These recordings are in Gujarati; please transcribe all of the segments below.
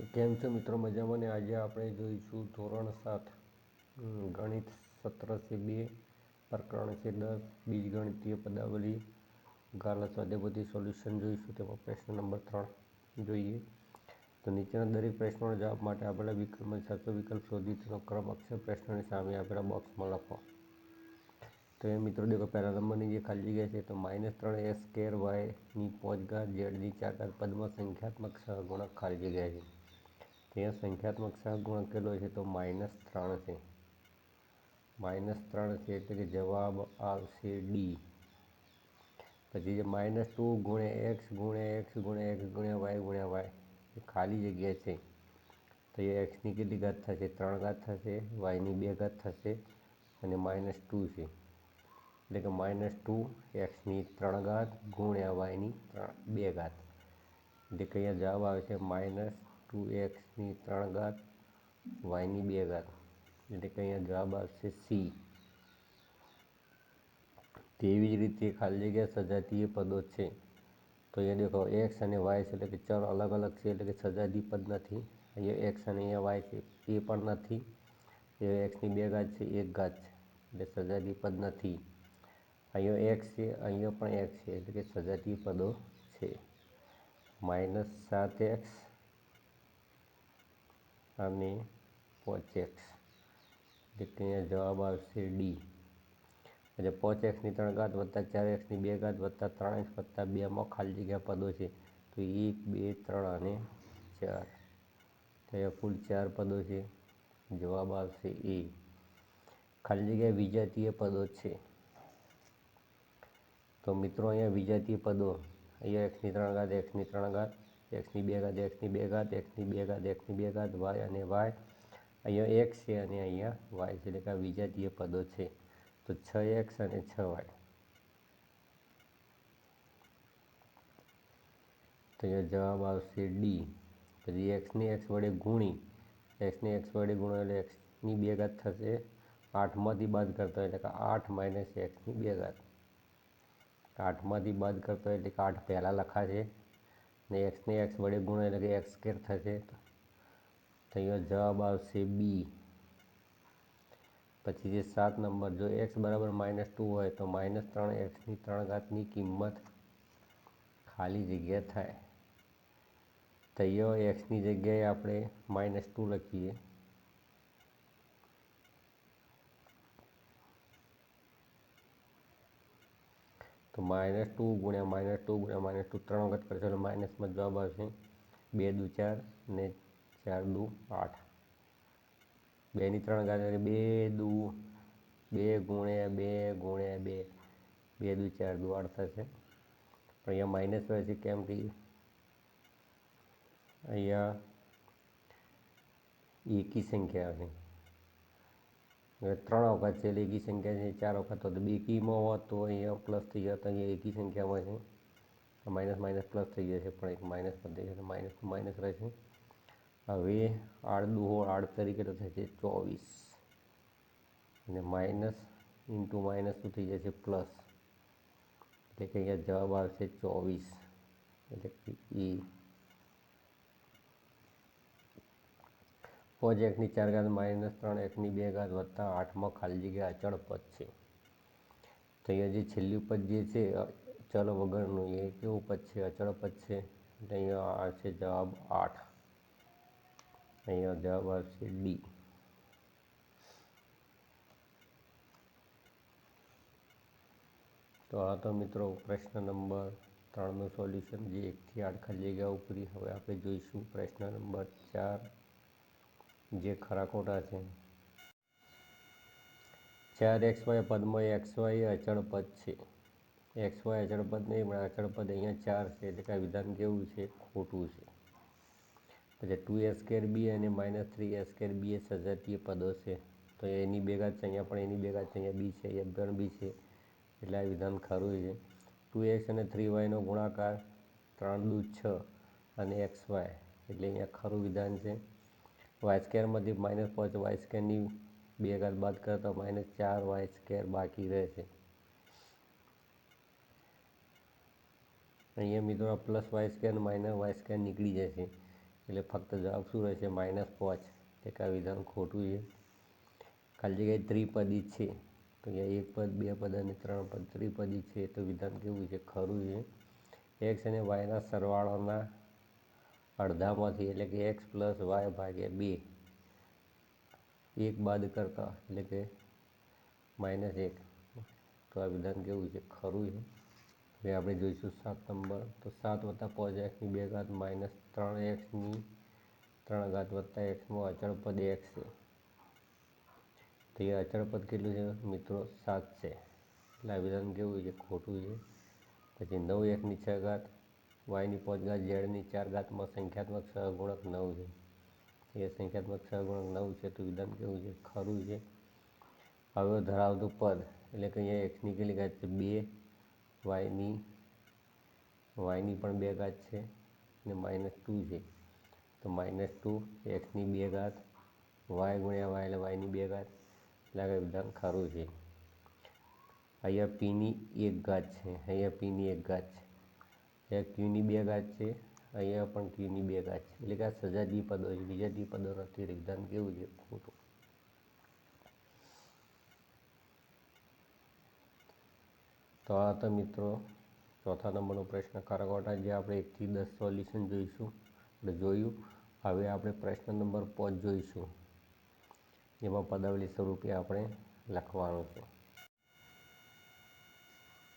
તો કેમ છો મિત્રો મજામાં ને? આજે આપણે જોઈશું ધોરણ સાત ગણિત સત્ર છે બે, પ્રકરણ છે દસ, બીજગણિતીય પદાવલી, ગાલા સ્વાધ્યાયપોથી સોલ્યુશન જોઈશું, તેમાં પ્રશ્ન નંબર ત્રણ જોઈએ. તો નીચેના દરેક પ્રશ્નોના જવાબ માટે આપેલા વિકલ્પમાં સાચો વિકલ્પ શોધી તેનો ક્રમ અક્ષર પ્રશ્નની સામે આપેલા બોક્સમાં લખો. તો એ મિત્રો દેખો, પહેલા નંબરની જે ખાલી જગ્યા છે, તો માઇનસ ત્રણ એ સ્કેર વાયની પાંચ ઘાત ઝેડની ચાર, પદમાં સંખ્યાત્મક સહગુણક ખાલી જગ્યા છે. ત્યાં સંખ્યાત્મક સહગુણક કેટલો છે તો માઇનસ ત્રણ છે. માઇનસ ત્રણ છે એટલે કે જવાબ આવશે ડી પછી જે માઇનસ ટુ ગુણે એક્સ ગુણે એક્સ ગુણે એક્સ ગુણ્યા વાય ગુણ્યા વાય ખાલી જગ્યા છે. તો એ એક્સની કેટલી ઘાત થશે? ત્રણ ઘાત થશે વાયની બે ઘાત થશે અને માઇનસ ટુ છે. એટલે કે માઇનસ ટુ એક્સની ત્રણ ઘાત ગુણ્યા વાયની ત્રણ બે ઘાત. એટલે કે અહીંયા જવાબ આવે છે માઇનસ ટુ એક્સની ત્રણ ઘાત, વાયની બે ઘાત. એટલે કે અહીંયા જવાબ આવશે સી. તેવી જ રીતે ખાલી જગ્યા સજાતીય પદો છે. તો અહીંયા દેખો, એક્સ અને વાય છે એટલે કે ચલ અલગ અલગ છે એટલે કે સજાતી પદ નથી. અહીંયા એક્સ અને અહીંયા વાય છે, એ પણ નથી. એ એક્સની બે ઘાત છે, એક ઘાત છે, એટલે સજાતી પદ નથી. અહીંયા એક્સ છે, અહીંયા પણ એક્સ છે, એટલે કે સજાતીય પદો છે. માઇનસ સાત એક્સ. અને પોચ એક્સ અહીંયા જવાબ આવશે ડી. એટલે પોચ એક્સની ત્રણ ઘાત વત્તા ચાર એક્સની બે ઘાત વત્તા ત્રણ એક્સ વત્તા બેમાં ખાલી જગ્યા પદો છે. તો એક, બે, ત્રણ અને ચાર. તો અહીંયા કુલ ચાર પદો છે. જવાબ આવશે એ. ખાલી જગ્યા વિજાતીય પદો છે. તો મિત્રો અહીંયા વિજાતીય પદો. અહીંયા એક્સની ત્રણ ઘાત, એક્સની ત્રણ ઘાત. એક્સની બે ઘાત એક્સની બે ઘાત એક્સની બે ઘાત એક્સની બે ઘાત વાય અને વાય. અહીંયા એક્સ છે અને અહીંયા વાય છે એટલે કે આ વિજાતીય પદો છે. તો છ એક્સ અને છ વાય. તો અહીંયા જવાબ આવશે ડી. પછી એક્સની એક્સ વડે ગુણી. એક્સની એક્સ વડે ગુણો એટલે એક્સની બે ઘાત થશે. આઠમાંથી બાદ કરતો એટલે કે આઠ માઇનસ એક્સની બે ઘાત આઠમાંથી બાદ કરતો એટલે કે આઠ પહેલાં લખાશે. ને એક્સને એક્સ વડે ગુણો એટલે કે એક્સ સ્કેર થશે. તો અહીંયા જવાબ આવશે બી પછી જે સાત નંબર, જો એક્સ બરાબર માઇનસ ટુ હોય તો માઇનસ ત્રણ એક્સની ત્રણ ઘાતની કિંમત ખાલી જગ્યા થાય. તૈયો એક્સની જગ્યાએ આપણે માઇનસ ટુ લખીએ. તો માઇનસ ટુ ગુણ્યા માઇનસ ટુ ગુણ્યા માઇનસ ટુ ત્રણ વખત કરશો એટલે માઇનસમાં જવાબ આવશે બે દુ ચાર ને ચાર દુ આઠ. બેની ત્રણ ઘાત એટલે બે દુ, બે ગુણ્યા બે ગુણ્યા બે. બે દુ ચાર દુ આઠ થશે. પણ અહીંયા માઇનસ હોય છે કેમ કે અહીંયા એકી સંખ્યા હવે ત્રણ વખત છે, એટલે એકી સંખ્યા છે, ચાર વખત તો બેકીમાં હોત તો અહીંયા પ્લસ થઈ જાય તો અહીંયા એકી સંખ્યામાં છે. માઇનસ માઇનસ પ્લસ થઈ જશે, પણ એક માઇનસ થઈ જશે માઇનસ માઇનસ રહેશે. હવે આડ દુહો આડ તરીકે તો થશે ચોવીસ. અને માઇનસ ઇન્ટુ માઇનસ શું થઈ જશે પ્લસ એટલે કે અહીંયા જવાબ આવશે ચોવીસ. એટલે કે એ પાંચ એકની ચાર ઘાત માઇનસ ત્રણ એકની બે ઘાત વત્તા આઠમાં ખાલી જગ્યા અચળ પદ છે. તો અહીંયા જે છેલ્લું પદ જે છે ચલ વગરનું, એ કેવું પદ છે? અચળ પદ છે? એટલે અહીંયા આવશે જવાબ આઠ. અહીંયા જવાબ આવશે બી. તો આ તો મિત્રો પ્રશ્ન નંબર ત્રણનું સોલ્યુશન જે એકથી આઠ ખાલી જગ્યા ઉપરી. હવે આપણે જોઈશું પ્રશ્ન નંબર ચાર. જે ખરા ખોટા છે. ચાર એક્સ વાય પદમાં એક્સ વાય અચળ પદ છે. એક્સ વાય અચળ પદ નહીં, પણ અચળ પદ અહીંયા ચાર છે, એટલે કે વિધાન કેવું છે? ખોટું છે. પછી ટુ એ સ્કેર બી અને minus three a square b એ સજાતીય પદો છે. તો એની ભેગા છે, અહીંયા પણ એની ભેગા છે, અહીંયા બી છે, અહીંયા પણ બી છે. એટલે આ વિધાન ખરું છે. ટુ એક્સ અને થ્રી વાયનો ગુણાકાર ત્રણ દૂધ છ અને એક્સ વાય એટલે અહીંયા ખરું વિધાન છે. વાય સ્કેરમાંથી માઇનસ પાંચ વાય સ્કેરની બે ઘાત બાદ કરતા માઇનસ ચાર વાય સ્કેર બાકી રહે છે. અહીંયા મિત્રો plus Y square minus Y square નીકળી જશે એટલે ફક્ત જવાબ શું રહેશે? માઇનસ પાંચ. આ વિધાન ખોટું છે. ખાલી જગ્યાએ ત્રિપદી છે. તો અહીંયા એક પદ, બે પદ અને ત્રણ પદ, ત્રિપદી છે. તો વિધાન કેવું છે? ખરું છે. એક્સ અને વાયના સરવાળાના અડધામાંથી એટલે કે એક્સ પ્લસ વાય ભાગ્યા બે એક બાદ કરતા એટલે કે માઇનસ એક. તો આ વિધાન કેવું છે? ખરું છે. હવે આપણે જોઈશું સાત નંબર. તો સાત વત્તા પાંચ એક્સની બે ઘાત માઇનસ ત્રણ એક્સની ત્રણ ઘાત વત્તા એક્સમાં અચળ પદ એક્સ છે. તો એ અચળ પદ કેટલું છે મિત્રો? સાત છે. એટલે આ વિધાન કેવું છે? ખોટું છે. પછી નવ એકની છ ઘાત વાયની પાંચ ઘાત ઝેડની ચાર ઘાતમાં સંખ્યાત્મક સહગુણક નવ છે. એ સંખ્યાત્મક સહગુણક નવ છે તો વિધાન કેવું છે? ખરું છે. હવે ધરાવતું પદ, એટલે કે અહીંયા એક્સની કેટલી ઘાત છે? બે. વાયની વાયની પણ બે ઘાત છે અને માઇનસ ટુ છે. તો માઇનસ ટુ એક્સની બે ઘાત વાય ગુણ્યા વાય એટલે વાયની બે ઘાત એટલે આ વિધાન ખરું છે. અહીંયા પીની એક ઘાત છે. અહીંયા પીની એક ઘાત છે. અહીંયા ક્યુની બે ઘાત છે, અહીંયા પણ ક્યુની બે ઘાત છે. એટલે કે આ સજા પદો છે બીજા દ્વિપદો નથી. વિધાન કેવું છે? ખોટું. તો આ હતા મિત્રો ચોથા નંબરનો પ્રશ્ન. કરકવટા જે આપણે એકથી દસ સોલ્યુશન જોઈશું એટલે જોયું. હવે આપણે પ્રશ્ન નંબર પાંચ જોઈશું. જેમાં પદાવલી સ્વરૂપે આપણે લખવાનું છે.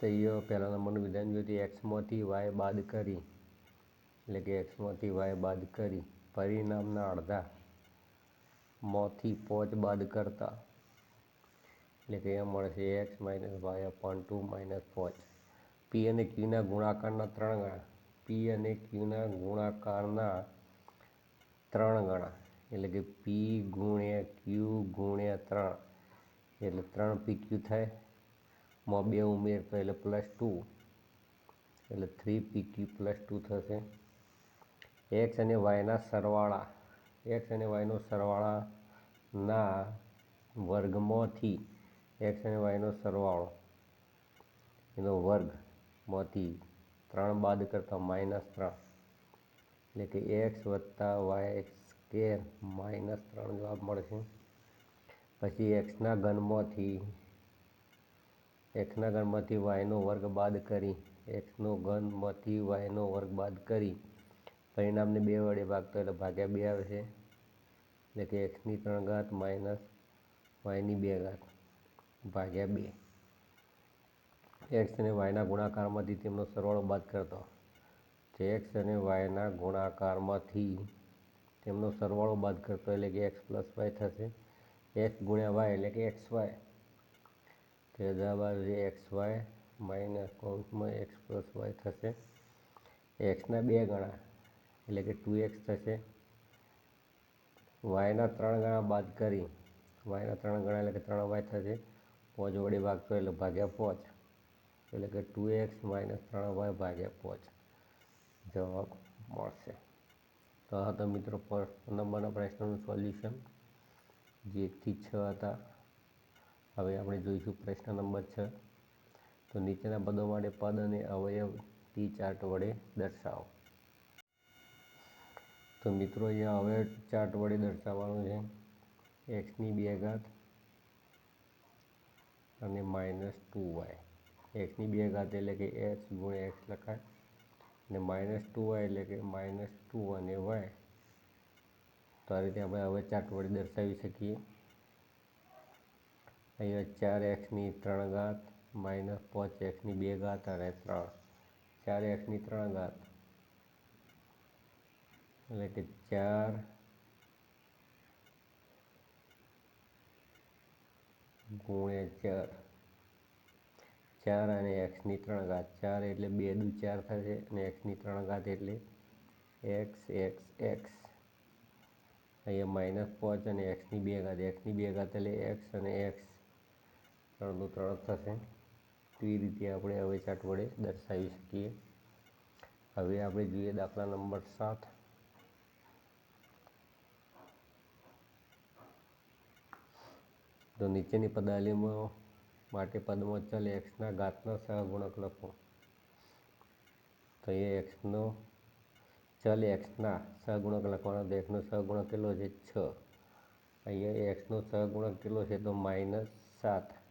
તો એ પહેલા નંબરનું વિધાન જોયું એક્સમાંથી વાય બાદ કરી. એટલે કે એક્સમાંથી વાય બાદ કરી. પરિણામના અડધા માંથી પોચ બાદ કરતા. એટલે કે એમ મળશે X minus Y upon two minus પોચ. પી અને ક્યુના ગુણાકારના ત્રણ ગણા. પી અને ક્યુના ગુણાકારના ત્રણ ગણા. એટલે કે પી ગુણ્યા ક્યુ ગુણ્યા ત્રણ. એટલે ત્રણ પી ક્યુ થાય. માં બે ઉમેરતો એટલે પ્લસ ટુ એટલે three P Q plus two થશે. એક્સ અને વાયના સરવાળા. એક્સ અને વાયનો સરવાળાના વર્ગમાંથી એક્સ અને વાયનો સરવાળો. એનો વર્ગમાંથી ત્રણ બાદ કરતાં માઇનસ ત્રણ. એટલે કે એક્સ વત્તા વાય સ્કેર માઇનસ ત્રણ જવાબ મળશે. પછી એક્સના ઘનમાંથી એક્સના ઘનમાંથી વાયનો વર્ગ બાદ કરી એક્સનો ઘનમાંથી વાયનો વર્ગ બાદ કરી. પરિણામને બે વડે ભાગતો એટલે ભાગ્યા બે આવે છે. એટલે કે એક્સની ત્રણ ઘાત માઇનસ વાયની બે ઘાત, ભાગ્યા બે. એક્સ અને વાયના ગુણાકારમાંથી તેમનો સરવાળો બાદ કરતો. તો એક્સ અને વાયના ગુણાકારમાંથી તેમનો સરવાળો બાદ કરતો એટલે કે એક્સ પ્લસ વાય થશે. એક્સ ગુણ્યા વાય એટલે કે એક્સ વાય. તો આવશે એક્સ વાય માઇનસ કૌંસમાં એક્સ પ્લસ વાય થશે. એક્સના બે ગણા, એટલે કે ટુ એક્સ થશે. વાયના ત્રણ ગણા બાદ કરી વાયના ત્રણ ગણા એટલે કે ત્રણ વાય થશે. પાંચ વડે ભાગતો એટલે ભાગ્યા પાંચ. એટલે કે ટુ એક્સ માઇનસ ત્રણ વાય ભાગ્યા પાંચ. જવાબ મળશે. તો આ હતા મિત્રો નંબરના પ્રશ્નનું સોલ્યુશન જે એકથી છ હતા. હવે આપણે જોઈશું પ્રશ્ન નંબર છ. તો નીચેના પદો માટે પદ અને અવયવ ટી ચાર્ટ વડે દર્શાવો. તો મિત્રો, અહીંયા અવયવ ચાર્ટ વડે દર્શાવવાનું છે. એક્સની બે ઘાત અને માઇનસ ટુ વાય એક્સની બે ઘાત એટલે કે એક્સ ગુણ્યા એક્સ લખાય અને માઇનસ ટુ વાય એટલે કે માઇનસ ટુ અને વાય તો આ રીતે આપણે હવે ચાર્ટ વડે દર્શાવી શકીએ. અહીંયા ચાર એક્સની ત્રણ ઘાત, માઇનસ પાંચ એક્સની બે ઘાત અને ત્રણ. ચાર એક્સની ત્રણ ઘાત. એટલે કે ચાર ગુણ્યા ચાર. ચાર અને એક્સની ત્રણ ઘાત. ચાર એટલે બે દુ ચાર થશે અને એક્સની ત્રણ ઘાત એટલે એક્સ એક્સ એક્સ. અહીંયા માઇનસ પાંચ અને એક્સની બે ઘાત. એક્સની બે ઘાત એટલે એક્સ અને એક્સ. ત્રણનું ત્રણ થશે. તો એ રીતે આપણે હવે ચાર્ટ વડે દર્શાવી શકીએ. હવે આપણે જોઈએ દાખલા નંબર સાત. તો નીચેની પદાલીમાં માટે પદમાં ચલ એક્સના ઘાતના સહગુણક લખો. તો એ એક્સનો ચલ એક્સના સહગુણક લખવાનો તો એક્સનો સહગુણક કેટલો છે? છ. અહીંયા એક્સનો સહગુણક કેટલો છે? તો માઇનસ સાત.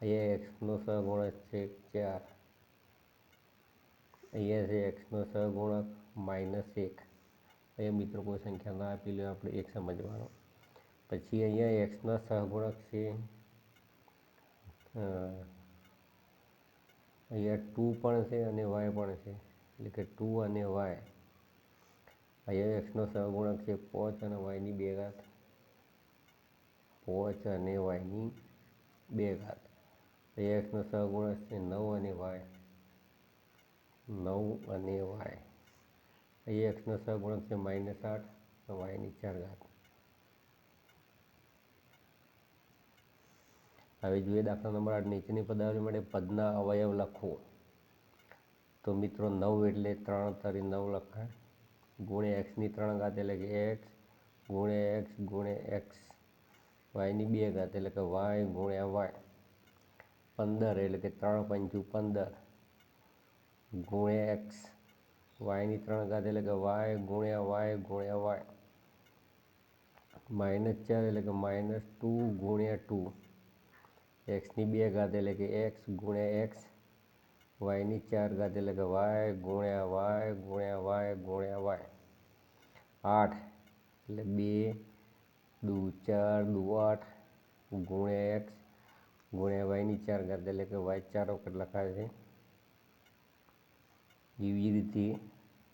અહીંયા એક્સનો સહગુણક છે ચાર. અહીંયા છે એક્સનો સહગુણક માઇનસ એક. અહીંયા મિત્રો કોઈ સંખ્યા ના આપી લે, આપણે એક સમજવાનો. પછી અહીંયા એક્સના સહગુણક છે અહીંયા ટુ પણ છે અને વાય પણ છે. એટલે કે ટુ અને વાય. અહીંયા એક્સનો સહગુણક છે પોચ અને વાયની બે ઘાત. પોચ અને વાયની બે ઘાત. અહીંયા એક્સનો સહગુણક છે નવ અને વાય. નવ અને વાય. અહીં એક્સનો સહગુણક છે માઇનસ આઠ વાયની ચાર ઘાત. હવે જોઈએ દાખલા નંબર આઠ નીચેની પદાવલી માટે પદના અવયવ લખો તો મિત્રો નવ એટલે ત્રણ તરી નવ લખાય ગુણે એક્સની ત્રણ ઘાત એટલે કે એક્સ ગુણે એક્સ ગુણે એક્સ વાયની બે ઘાત એટલે કે વાય ગુણ્યા વાય પંદર એટલે કે ત્રણ પંચું પંદર. ગુણ્યા એક્સ. વાયની ત્રણ ઘાત એટલે કે વાય ગુણ્યા વાય ગુણ્યા વાય. માઇનસ ચાર એટલે કે માઇનસ ટુ ગુણ્યા ટુ. એક્સની બે ઘાત એટલે કે એક્સ ગુણ્યા એક્સ. વાયની ચાર ઘાત એટલે કે વાય ગુણ્યા વાય ગુણ્યા વાય ગુણ્યા વાય. આઠ એટલે બે દુ ચાર દુ આઠ ગુણ્યા એક્સ. ગુણ્યા વાયની ચાર ઘાત એટલે કે વાય ચાર વખત લખાય છે. એવી રીતે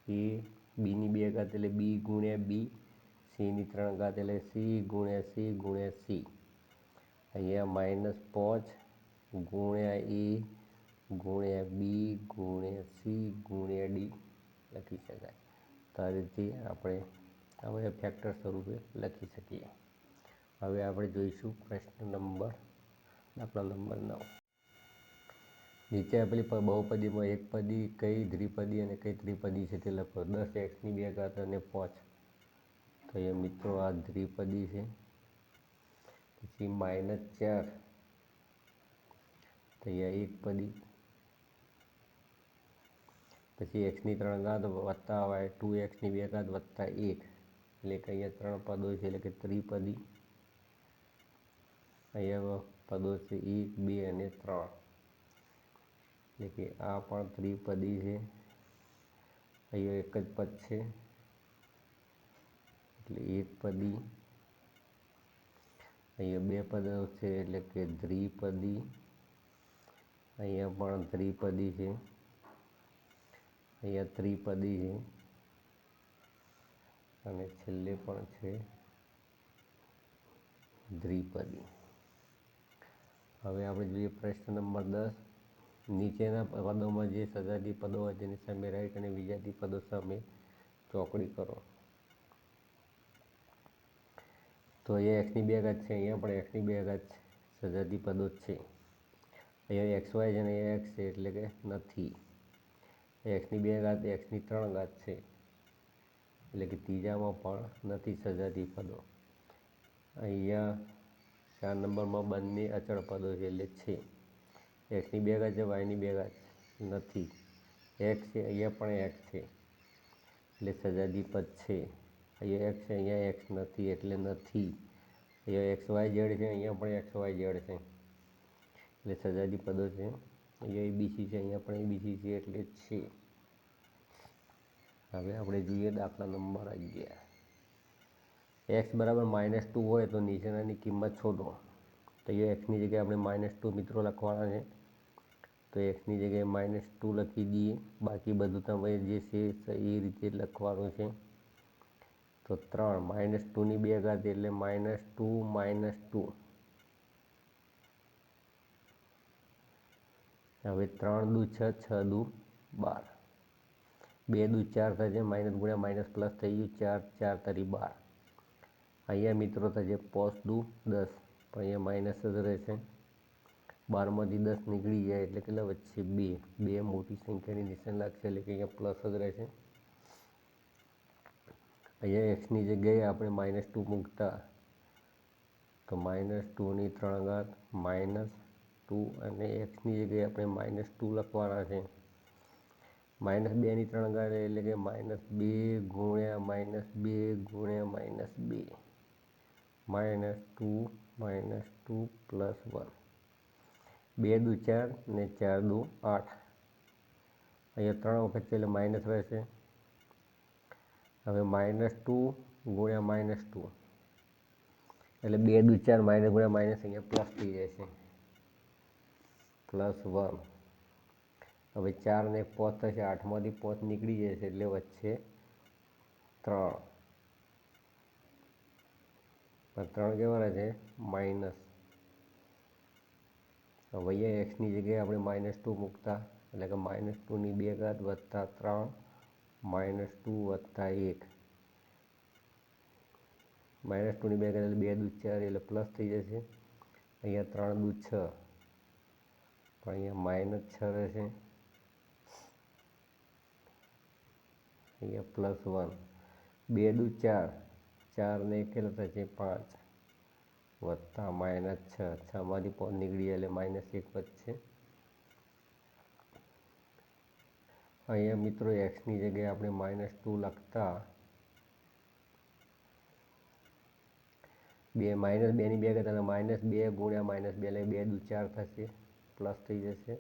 એ બીની બે ઘાત એટલે બી ગુણ્યા બી, સીની ત્રણ ઘાત એટલે સી ગુણ્યા સી ગુણ્યા સી. અહીંયા માઇનસ પાંચ ગુણ્યા એ ગુણ્યા બી ગુણ્યા સી ગુણ્યા ડી લખી શકાય. તો આ રીતે આપણે હવે ફેક્ટર સ્વરૂપે લખી શકીએ. હવે આપણે જોઈશું પ્રશ્ન નંબર દાખલા નંબર નવ નીચે આપેલી બહુપદીમાં એક પદી, કઈ દ્વિપદી અને કઈ ત્રિપદી છે તે લખો. દસ એક્સની બે ઘાત અને પાંચ. તો એ મિત્રો આ દ્વિપદી છે. પછી માઇનસ ચાર. તો અહીંયા એક પદી. પછી એક્સની ત્રણ ઘાત વત્તા વાય ટુ એક્સની બે ઘાત વત્તા એક. એટલે કે અહીંયા ત્રણ પદો છે, એટલે કે ત્રિપદી. અહીંયા પદો છે એક બે અને ત્રણ. એટલે કે આ પણ ત્રિપદી છે. અહીંયા એક જ પદ છે. એટલે એક પદી. અહીંયા બે પદો છે, એટલે કે દ્વિપદી. અહીંયા પણ ત્રિપદી છે. અહીંયા ત્રિપદી છે. અને છેલ્લે પણ છે. દ્વિપદી. હવે આપણે જોઈએ પ્રશ્ન નંબર દસ. નીચેના પદોમાં જે સજાતી પદો હોય તેની સામે રાઈટ અને વિજાતી પદો સામે ચોકડી કરો. તો અહીંયા એક્સની બે ઘાત છે, અહીંયા પણ એક્સની બે ઘાત સજાતી પદો જ છે. અહીંયા એક્સ વાય છે અને અહીંયા એક્સ છે એટલે કે નથી. એક્સની બે ઘાત એક્સની ત્રણ ઘાત છે એટલે કે ત્રીજામાં પણ નથી સજાતી પદો. અહીંયા ચાર નંબરમાં બંને અચળ પદો એટલે છે. એક્સની બે છે વાયની બે નથી. એક્સ છે અહીંયા પણ એક્સ છે. એટલે સજાદી પદ છે. અહીંયા એક્સ છે, અહીંયા એક્સ નથી, એટલે નથી. અહીંયા એક્સ વાય ઝેડ છે, અહીંયા પણ એક્સ વાય ઝેડ છે. એટલે સજાદી પદો છે. અહીંયા એબીસી છે, અહીંયા પણ એબીસી છે, એટલે છે. હવે આપણે જોઈએ દાખલા નંબર અગિયાર. એક્સ બરાબર માઇનસ ટુ હોય તો નીચેનાની કિંમત શોધો. તો અહીંયા એક્સની જગ્યાએ આપણે માઇનસ ટુ મિત્રો લખવાના છે. તો એક્સની જગ્યાએ માઇનસ ટુ લખી દઈએ. બાકી બધું તમે જે છે એ રીતે લખવાનું છે. તો ત્રણ માઇનસ ટુની બે ઘાત એટલે માઇનસ ટુ માઇનસ ટુ હવે ત્રણ દુ છ છ દુ બાર. બે દુ ચાર થશે માઇનસ ગુણ્યા માઇનસ પ્લસ થઈ ગયું, ચાર ચાર તરી બાર. અહીંયા મિત્રો થશે પોસ દુ દસ. પણ અહીંયા માઇનસ જ રહેશે. બારમાંથી દસ નીકળી જાય એટલે કેટલા વચ્ચે બે. બે મોટી સંખ્યાની નિશાન લાગશે એટલે કે અહીંયા પ્લસ જ રહેશે. અહીંયા એક્સની જગ્યાએ આપણે માઇનસ ટુ મૂકતા. તો માઇનસ ટુની ત્રણ ઘાત માઇનસ ટુ અને એક્સની જગ્યાએ આપણે માઇનસ ટુ લખવાના છે. માઇનસ બેની ત્રણ ઘાત એટલે કે માઇનસ બે ગુણ્યા માઇનસ બે ગુણ્યા માઇનસ બે. Minus two minus two plus one. બે દુ ચાર ને ચાર દુ આઠ. અહીંયા ત્રણ વખત છે એટલે માઇનસ રહેશે. હવે માઇનસ ટુ ગુણ્યા માઇનસ ટુ. એટલે બે દુ ચાર માઇનસ ગુણ્યા માઇનસ અહીંયા પ્લસ થઈ જશે. Plus one. હવે ચાર ને પોચ થશે, આઠમાંથી પોત નીકળી જશે એટલે વચ્ચે ત્રણ. પણ ત્રણ કેવાના છે, માઇનસ. વૈયા એક્સની જગ્યાએ આપણે માઇનસ ટુ મૂકતા, એટલે કે માઇનસ ટુની બે ઘાત વત્તા ત્રણ, માઇનસ ટુ વત્તા એક. માઇનસ ટુની બે ઘાત એટલે બે દૂધ ચાર, એટલે પ્લસ થઈ જશે. અહીંયા ત્રણ દૂધ છ. પણ અહીંયા માઇનસ છ રહેશે. અહીંયા પ્લસ વન. બે દૂધ ચાર. ચાર ને એક કેટલા થશે પાંચ. વત્તા માઇનસ છ. છમાંથી પોઈન્ટ નીકળી એટલે માઇનસ એક વધશે અહીંયા મિત્રો એક્સની જગ્યાએ આપણે માઇનસ ટુ લખતા બે માઇનસ બેની બે કરતા માઇનસ બે ગુણ્યા માઇનસ બે એટલે બે દુ ચાર થશે પ્લસ થઈ જશે.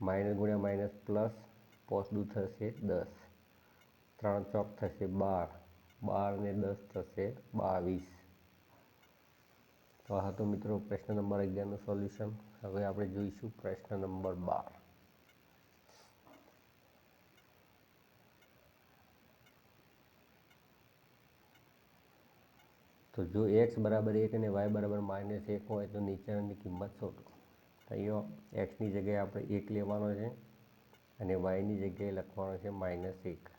માઇનસ ગુણ્યા માઇનસ પ્લસ પોસ દુ થશે દસ. ત્રણ ચોક થશે બાર. બાર ને દસ થશે, બાવીસ. તો આ હતો મિત્રો પ્રશ્ન નંબર અગિયારનું સોલ્યુશન. હવે આપણે જોઈશું પ્રશ્ન નંબર બાર. તો જો એક્સ બરાબર એક અને વાય બરાબર માઇનસ એક હોય તો નીચેની કિંમત શોધો. અહીંયા એક્સની જગ્યાએ આપણે એક લેવાનો છે અને વાયની જગ્યાએ લખવાનો છે માઇનસ એક.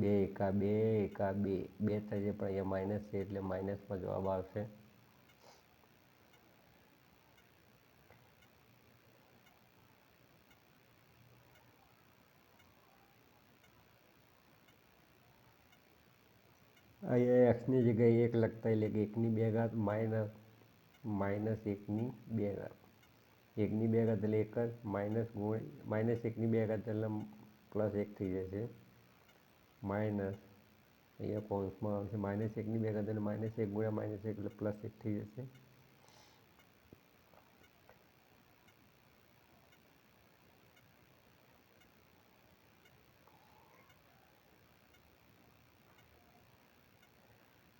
બે એકા બે એકા બે. બે થશે પણ અહીંયા માઇનસ છે એટલે માઇનસમાં જવાબ આવશે. અહીંયા એક્સની જગ્યાએ એક લખતા એટલે કે એકની બે ઘાત માઇનસ માઇનસ એકની બે ઘાત. એકની બે ઘાત એટલે એક જ માઇનસ ગુણ માઇનસ એકની બે ઘાત એટલે પ્લસ એક થઈ જશે. માઇનસ. અહીંયા કૌંસમાં આવશે. માઇનસ એકની બે ઘાત માઇનસ એક ગુણ્યા માઇનસ એક એટલે પ્લસ એક થઈ જશે.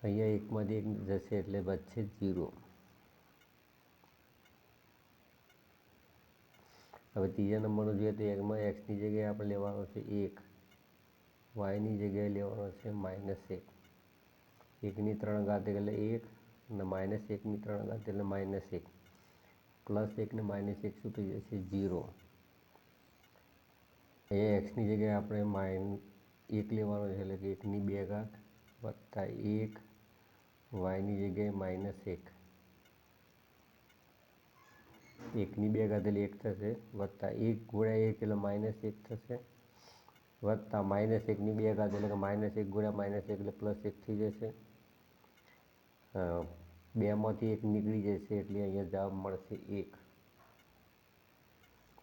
અહીંયા એકમાંથી એક જશે એટલે વચ્ચે જીરો. હવે ત્રીજા નંબરનું જોઈએ તો એકમાં એક્સની જગ્યાએ આપણે લેવાનો છે એક. વાયની જગ્યાએ લેવાનો છે માઇનસ એક. એકની ત્રણ ઘાત એટલે એક અને માઇનસ એકની ત્રણ ઘાત એટલે માઇનસ એક. પ્લસ એકને માઇનસ એક શું થઈ જશે? જીરો અહીંયા એક્સની જગ્યાએ આપણે માઇન એક લેવાનો છે એટલે કે એકની બે ઘાત વત્તા એક વાયની જગ્યાએ માઇનસ એક. એકની બે ઘાત એટલે એક થશે વત્તા એક ગુણ્યા એક એટલે માઇનસ એક થશે. વત્તા માઇનસ એકની બે ઘાત એટલે કે માઇનસ એક ગુણ્યા માઇનસ એક એટલે પ્લસ એક થઈ જશે. બેમાંથી એક નીકળી જશે એટલે અહીંયા જવાબ મળશે એક.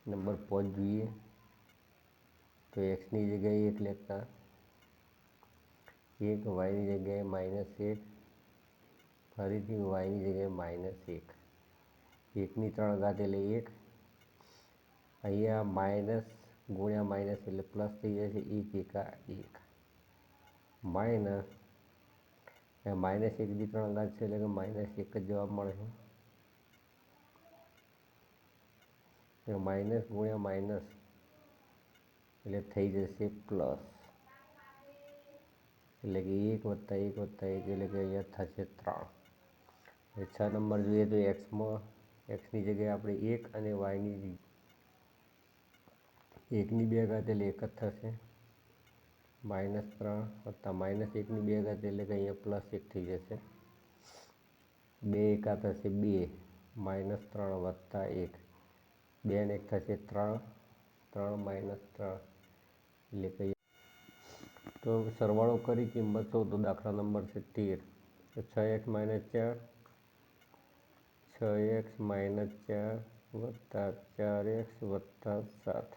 નંબર પાંચ જોઈએ. તો એક્સની જગ્યાએ એક લેતા એક વાયની જગ્યાએ માઇનસ એક. ફરીથી વાયની જગ્યાએ માઇનસ એક. એકની ત્રણ ઘાત એટલે એક. અહીંયા માઇનસ ગુણ્યા માઇનસ એટલે પ્લસ થઈ જશે એક એકા એક. માઇનસ માઇનસ એકની ત્રણ ઘાત છે એટલે કે માઇનસ એક જ જવાબ મળશે માઇનસ ગુણ્યા માઇનસ એટલે થઈ જશે પ્લસ. એટલે કે એક વત્તા એક વત્તા એક એટલે કે અહીંયા થશે ત્રણ. છ નંબર જોઈએ તો એક્સમાં એક્સની જગ્યાએ આપણે એક અને વાયની એકની બે ઘાત એટલે એક જ થશે. માઇનસ ત્રણ વત્તા માઇનસ એકની બે ઘાત એટલે કે અહીંયા પ્લસ એક થઈ જશે. બે એકા થશે બે, માઇનસ ત્રણ વત્તા એક. બે ને એક થશે ત્રણ ત્રણ માઇનસ ત્રણ. એટલે કે તો સરવાળો કરી કિંમત શોધો દાખલા નંબર છે તેર. તો છ એક્સ માઇનસ ચાર, છ એક્સ માઇનસ ચાર વત્તા ચાર એક્સ વત્તા સાત.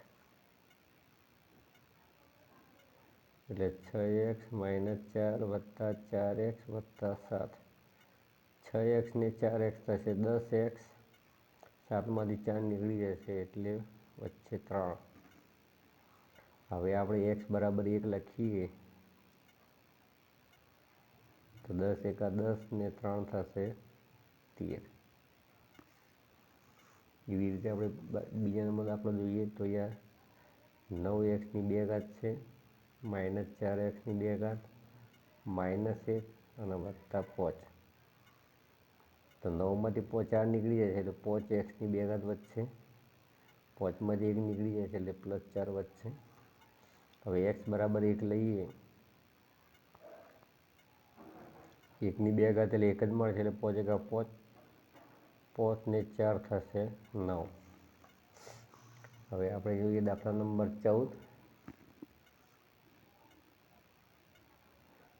એટલે છ એક્સ માઇનસ ચાર વત્તા ચાર એક્સ વત્તા સાત. છ એક્સ ને ચાર એક્સ થશે દસ એક્સ. સાતમાંથી ચાર નીકળી જશે એટલે વચ્ચે ત્રણ. હવે આપણે એક્સ બરાબર એક લખીએ. તો દસ એકા દસ ને ત્રણ થશે તેર. એવી રીતે આપણે બીજા નંબર દાખલો જોઈએ તો અહીંયા નવ એક્સની બે ઘાત છે. માઇનસ ચાર એક્સની બે ઘાત માઇનસ એક અને વત્તા પોચ. તો નવમાંથી પોચ ચાર નીકળી જાય છે, એટલે પોચ એક્સની બે ઘાત વધશે. પોચમાંથી એક નીકળી જાય છે, એટલે પ્લસ ચાર વધશે. હવે એક્સ બરાબર એક લઈએ. એકની બે ઘાત એટલે એક જ મળશે એટલે પોચ એકા પોચ પોચને ચાર થશે નવ. હવે આપણે જોઈએ દાખલા નંબર ચૌદ.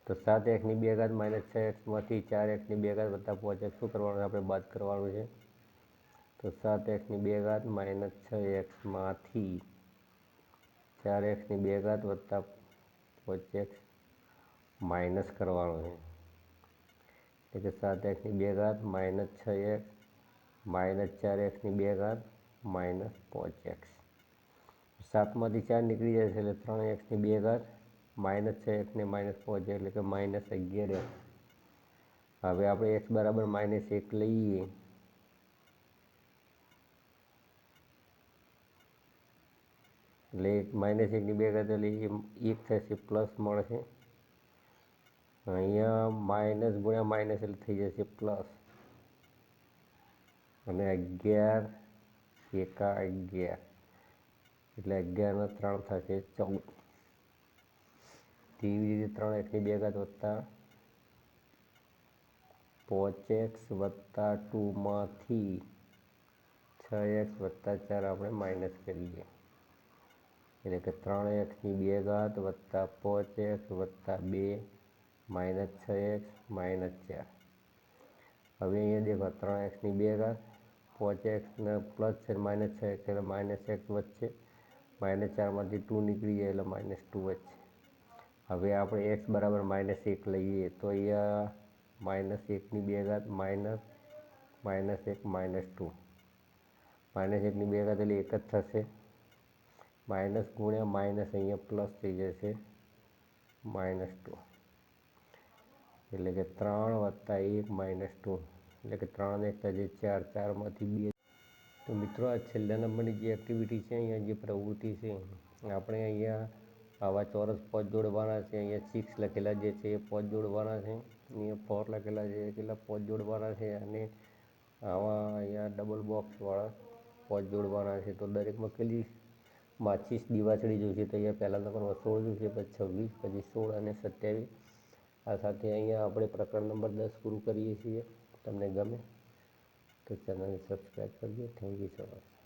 તો સાત એક્સની બે ઘાત માઇનસ છ એક્સમાંથી ચાર એક્સની બે ઘાત વત્તા પાંચ એક્સ શું કરવાનું આપણે બાદ કરવાનું છે? તો સાત એક્સની બે ઘાત માઇનસ છ એક્સમાંથી ચાર એક્સની બે ઘાત વત્તા પાંચ એક્સ માઇનસ કરવાનું છે. એટલે કે સાત એક્સની બે ઘાત માઇનસ છ એક્સ માઇનસ ચાર એક્સની બે ઘાત માઇનસ પાંચ એક્સ સાતમાંથી ચાર નીકળી જાય છે એટલે ત્રણ એક્સની બે ઘાત માઇનસ છે એકને માઇનસ પાંચ એટલે કે માઇનસ અગિયાર એક્સ હવે આપણે એક્સ બરાબર માઇનસ એક લઈએ. એટલે માઇનસ એકની બે ઘાત એટલે એ એક થશે પ્લસ મળશે. અહીંયા માઇનસ ગુણ્યા માઇનસ એટલે થઈ જશે પ્લસ. અને અગિયાર એકા અગિયાર. એટલે અગિયારના ત્રણ થશે ચૌદ. તેવી રીતે ત્રણ એકની બે ઘાત વત્તા પાંચ એક્સ વત્તા ટુમાંથી છ એક્સ વત્તા ચાર આપણે માઇનસ કરીએ. એટલે કે ત્રણ એક્સની બે ઘાત વત્તા પાંચ એક્સ વત્તા બે માઇનસ છ એક્સ માઇનસ ચાર. હવે અહીંયા દેખો ત્રણ એક્સની બે ઘાત, પાંચ એક્સને પ્લસ છે માઇનસ છ એક્સ, એટલે માઇનસ એક્સ વચ્ચે. માઇનસ ચારમાંથી ટુ નીકળી જાય એટલે માઇનસ ટુ વચ્ચે. હવે આપણે એક્સ બરાબર માઇનસ એક લઈએ તો અહીંયા માઇનસ એકની બે ઘાત માઇનસ માઇનસ એક માઇનસ ટુ માઇનસ એકની બે ઘાત એટલે એક જ થશે. માઇનસ ગુણ્યા માઇનસ અહીંયા પ્લસ થઈ જશે. માઇનસ ટુ એટલે કે ત્રણ વત્તા એક માઇનસ ટુ એટલે કે ત્રણ એક થશે ચાર, ચારમાંથી બે. તો મિત્રો, આ છેલ્લા નંબરની જે એક્ટિવિટી છે, અહીંયા જે પ્રવૃત્તિ છે, આપણે અહીંયા આવા ચોરસ પોચ જોડવાના છે, અહીંયા સિક્સ લખેલા જે છે એ પોચ જોડવાના છે, અહીંયા ફોર લખેલા છે, કેટલા પોચ જોડવાના છે અને આવા અહીંયા ડબલ બોક્સવાળા પોચ જોડવાના છે. તો દરેકમાં કેટલી માચીસ દિવાસળી જોઈશે તો અહીંયા પહેલા નંબરમાં સોળ જોઈશે પછી છવ્વીસ, પછી સોળ અને સત્યાવીસ. આ સાથે અહીંયા આપણે પ્રકરણ નંબર દસ પૂરું કરીએ છીએ. તમને ગમે તો ચેનલને સબસ્ક્રાઈબ કરજો. Thank you so much